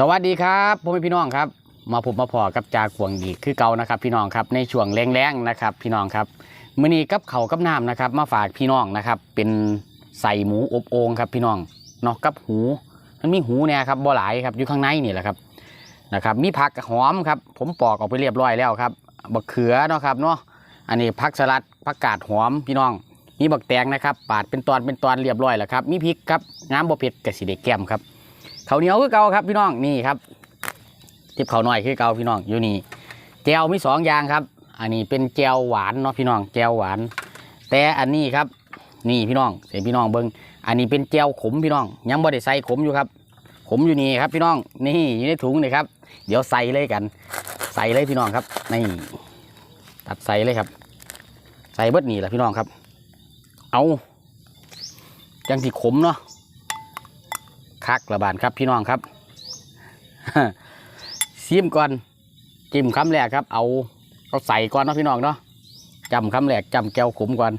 สวัสดีครับพ่อแม่พี่น้องครับ มาพบมาพอกับจากขวงดีคือเก่านะครับ พี่น้องครับในช่วงแรงๆนะครับ พี่น้องครับมื้อนี้กับเขากับน้ำนะครับ มาฝากพี่น้องนะครับ เป็นใส่หมูอบโอ่งครับพี่น้องเนาะกับหูมันมีหูเนี่ยครับบ่หลายครับอยู่ข้างในนี่แหละครับนะครับ มีผักหอมครับ ผมปอกออกไปเรียบร้อยแล้วครับบักเขือเนาะครับเนาะอันนี้ผักสลัดผักกาดหอมพี่น้องมีบักแตงนะครับ ปาดเป็นตอนเป็นตอนเรียบร้อยแล้วครับ มีพริกครับน้ำบ่เผ็ดกับสีเด็กแก้มครับ ข้าวเหนียวคือเก่าครับพี่น้องนี่ครับทิบข้าวน้อยคือเก่าพี่น้องอยู่นี่แจวมีสองอย่างครับ อันนี้เป็นแจวหวานเนาะพี่น้องแจวหวาน แต่อันนี้ครับนี่พี่น้องเห็นพี่น้องเบิ้งอันนี้เป็นแจวขมพี่น้อง ยังบ่ได้ใส่ขมอยู่ครับ ขมอยู่นี่ครับพี่น้องนี่อยู่ในถุงนี่ครับ เดี๋ยวใส่เลยกัน ใส่เลยพี่น้องครับนี่ตัดใส่เลยครับ ใส่เบิดนี่แหละพี่น้องครับ เอาจังสิขมเนาะ คักระบาดครับพี่น้องครับซิมก่อนจิ้มคำแรกครับ เอาเอาใส่ก่อนเนาะพี่น้องเนาะจำคำแรกจำแก้วขมก่อน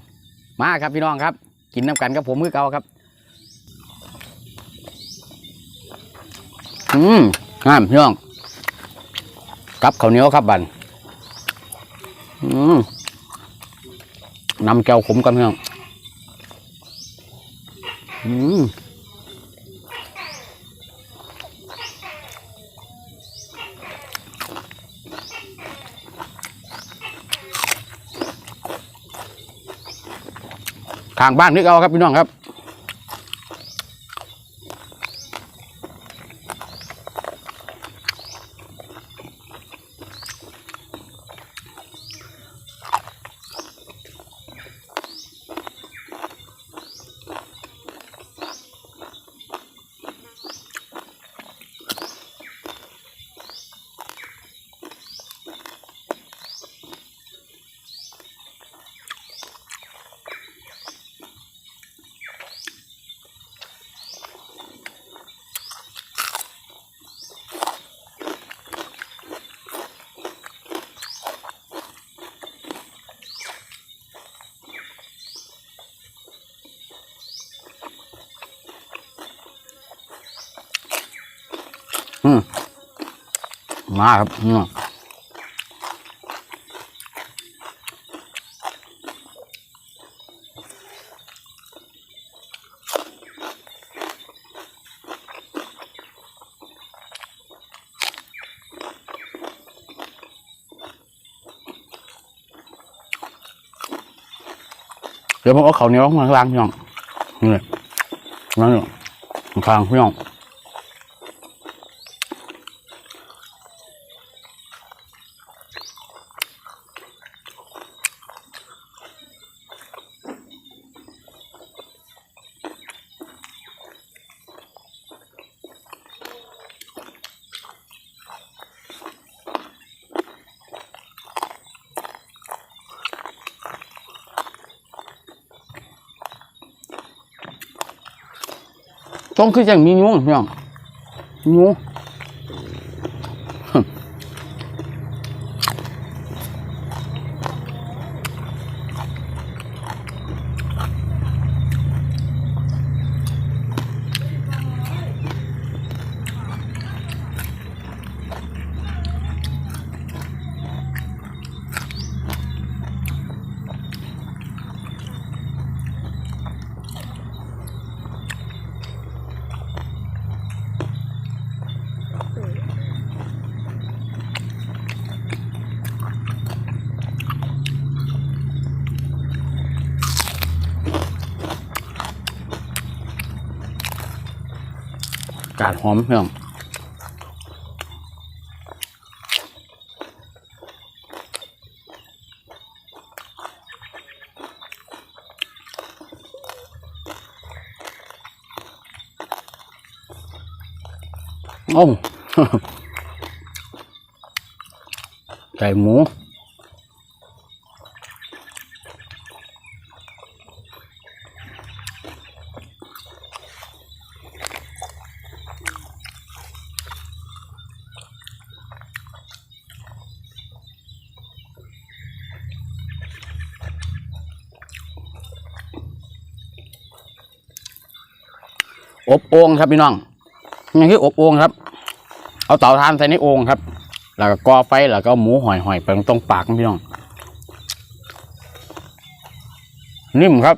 มาครับพี่น้องครับ กินน้ำกันกับผมคือเก่าครับ อืมงามพี่น้องกับข้าวเหนียวครับบันอืมนำแก้วขมกันพี่น้องอืม ทางบ้านนึกเอาครับพี่น้องครับ อืมมาครับพี่น้องเดี๋ยวผมเอาเขาเนี้ยวมาข้างล่างพี่น้องนี่นั่นอยู่ข้างพี่น้อง ต้องคือจังมีงูพี่น้องงูาดหอมเพี่น้องโอ้ไก่หมู อบโอ่งครับพี่น้องนี่คืออบโอ่งครับ เอาเตาถ่านใส่ในโอ่งครับ แล้วก็กอไฟแล้วก็เอาหมูหอยไปตรงปากพี่น้อง นิ่มครับ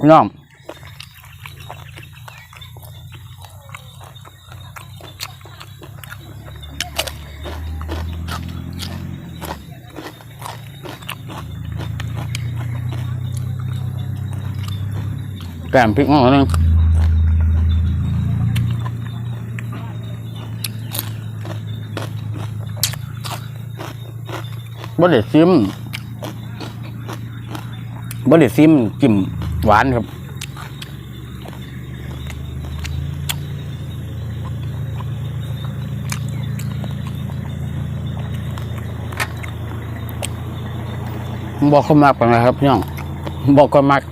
พี่น้องแกมพริกมั่งนึง บ่ได้ซิมบ่ได้ซิมจิ้มหวานครับบอกคนมากไปนะครับพี่น้องบอกก็มาก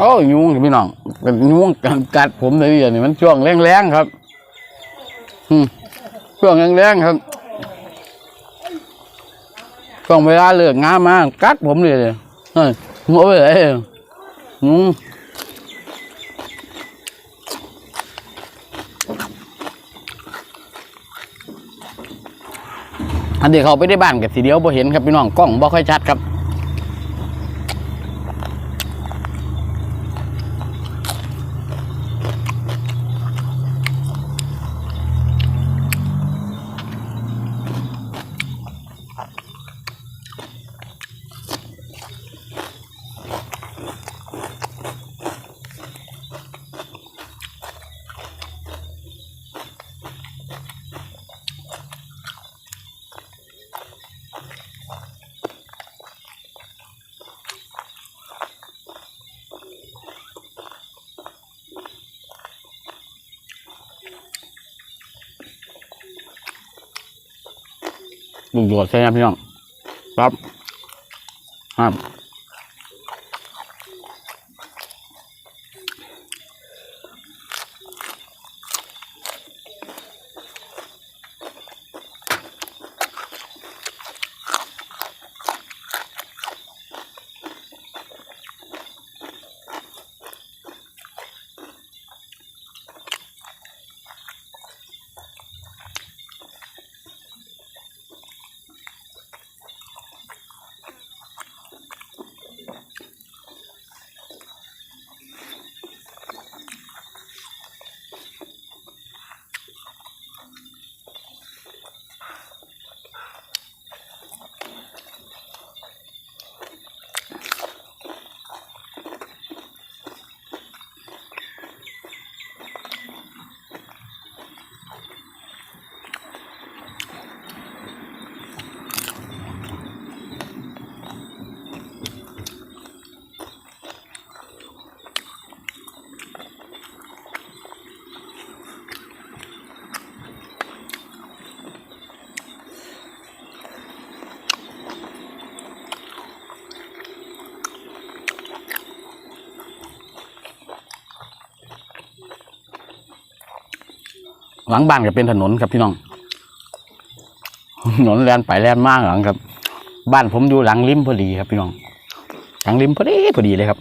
โอ้ยุงครับพี่น้องเป็นยุงกัดผมเลยอย่างนี้มันช่วงแรงๆครับอืมช่วงแรงๆครับช่วงเวลาเลิกงามากกัดผมเลยเฮ้ยโง่ไปเลยยุงอันเดียวเขาไปได้บ้านกับสีเดียวพอเห็นครับพี่น้องกล้องบ่ค่อยชัดครับ ลุงโดดใช่ไหมพี่น้อง ครับ ครับ หลังบ้านก็เป็นถนนครับพี่น้อง ถนนแลนไปแลนมากหลังครับ บ้านผมอยู่หลังริมพอดีครับพี่น้อง หลังริมพอดีพอดีเลยครับ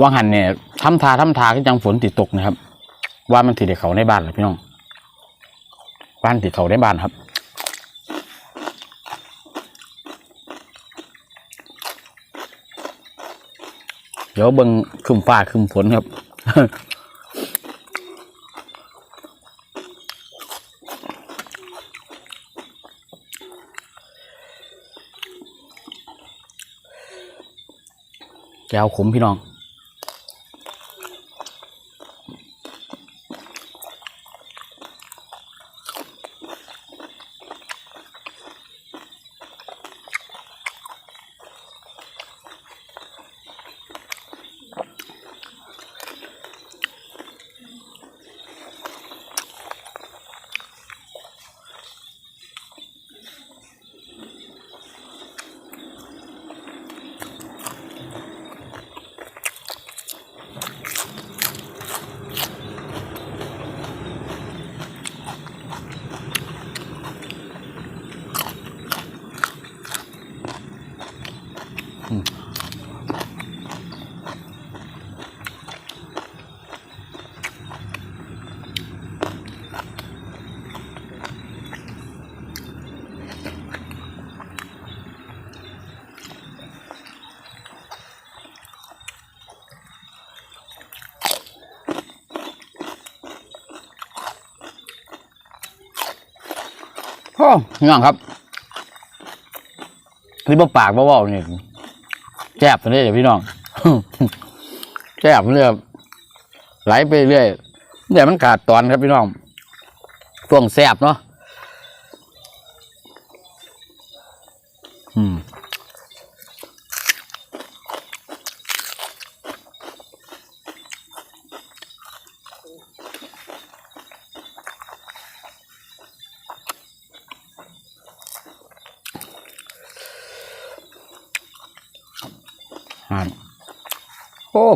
ว่างหันเนี่ยทำทาทำทาก็จังฝนติดตกนะครับ ว่ามันถือเด็กเขาในบ้านเหรอพี่น้องบ้านถือเขาในบ้านครับเดี๋ยวเบิ่งครึมฟ้าครึมฝนครับแก้วขมพี่น้อง โอ้พี่น้องครับนี่บ่ปากบ่เว้านี่แซ่บตัวนี้เดี๋ยวพี่น้องแซ่บเรื่อยไหลไปเรื่อยเดี๋ยวมันขาดตอนครับพี่น้องช่วงแซ่บเนาะ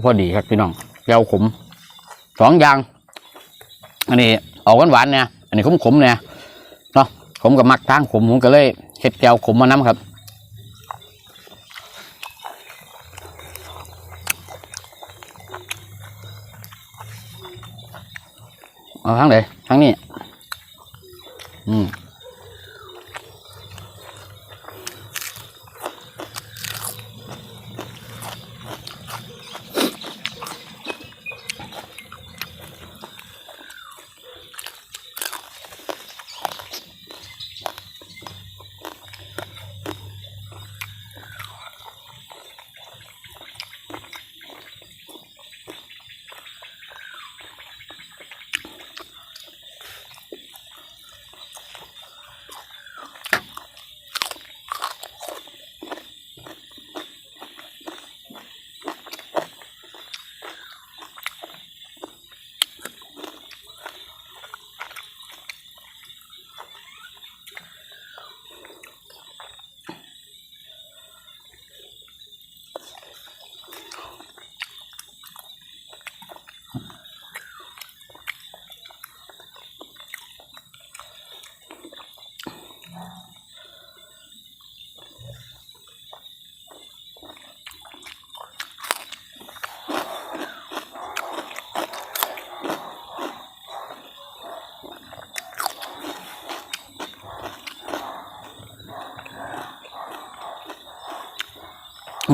พอดีครับพี่น้องแก้วขมสองอย่าง อันนี้ออกหวานๆเนี่ยอันนี้ขมขมเนี่ยเนาะผมกับมักทางขมผมก็เลยเฮ็ดแก้วขมมาน้ำครับเอาทางไหนทางนี้ อืม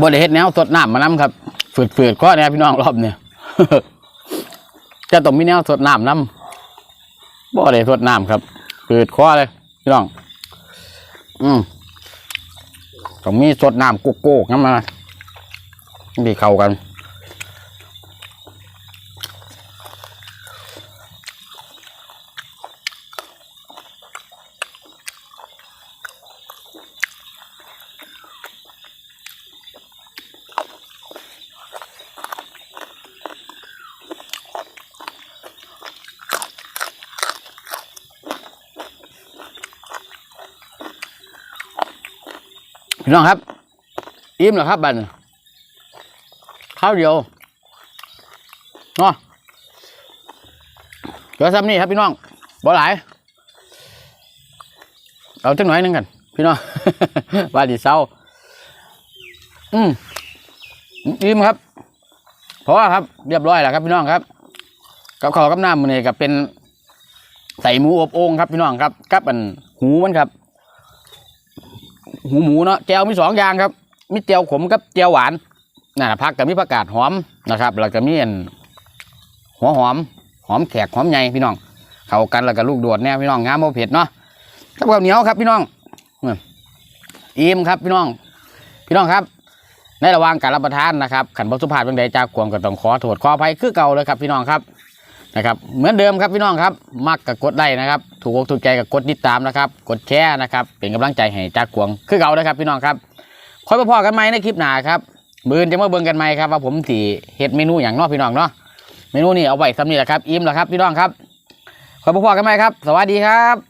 บริเฮ็ดแนวสดน้ำมาน้ำครับฝืดฝืดข้อเนี่ยพี่น้องรอบเนี่ยจะต้องมีแนวสดน้ำน้ำบ่ได้สดน้ำครับฝืดคอเลยพี่น้อง อืมต้องมีสดน้ำโกโก้น้ำมาดีเข้ากัน พี่น้องครับอิ่มเหรอครับบันข้าวเดียวเนาะเดี๋ยวซ้ำนี่ครับพี่น้องบ่หลาย เอาจังหน่อยหนึงกัน พี่น้องว่าดีเศร้าอืมอิ่มครับเพราะว่าครับ เรียบร้อยแล้วครับพี่น้องครับ กับข้าวกับน้ำมันนี่ยก็เป็นใส่หมูอบโอ่งครับพี่น้องครับกับอันหูมันครับ หูหมูเนาะแจวมีสองอย่างครับ มีแจวขมกับแจวหวานนั่นนะผักกับมีผักกาดหอมนะครับแล้วก็มีอันหัวหอมหอมแขกหอมใหญ่พี่น้อง เข้ากันแล้วก็ลูกโดดแน่พี่น้องงามโมเผ็ดเนาะกับข้าวเหนียวครับ พี่น้องอิ่มครับพี่น้อง พี่น้องครับ ในระหว่างการรับประทานนะครับขันบสุภาพบางใดจากควงก็ต้องขอโทษขออภัยคือเก่าเลยครับพี่น้องครับ นะครับเหมือนเดิมครับพี่น้องครับ มักกับกดไลค์นะครับ ถูกอกถูกใจกับกดติดตามนะครับ กดแชร์นะครับ เป็นกำลังใจให้จากกวงคือเก่าเลยครับ พี่น้องครับคอยมาพอกันไหมในคลิปหน้าครับบืนจะมาเบิ่งกันไหมครับว่าผมสีเห็ดเมนูอย่างนอกพี่น้องเนาะเมนูนี้เอาไว้สำนีแหละครับอิ่มแล้วครับพี่น้องครับคอยมาพอกันไหมครับ สวัสดีครับ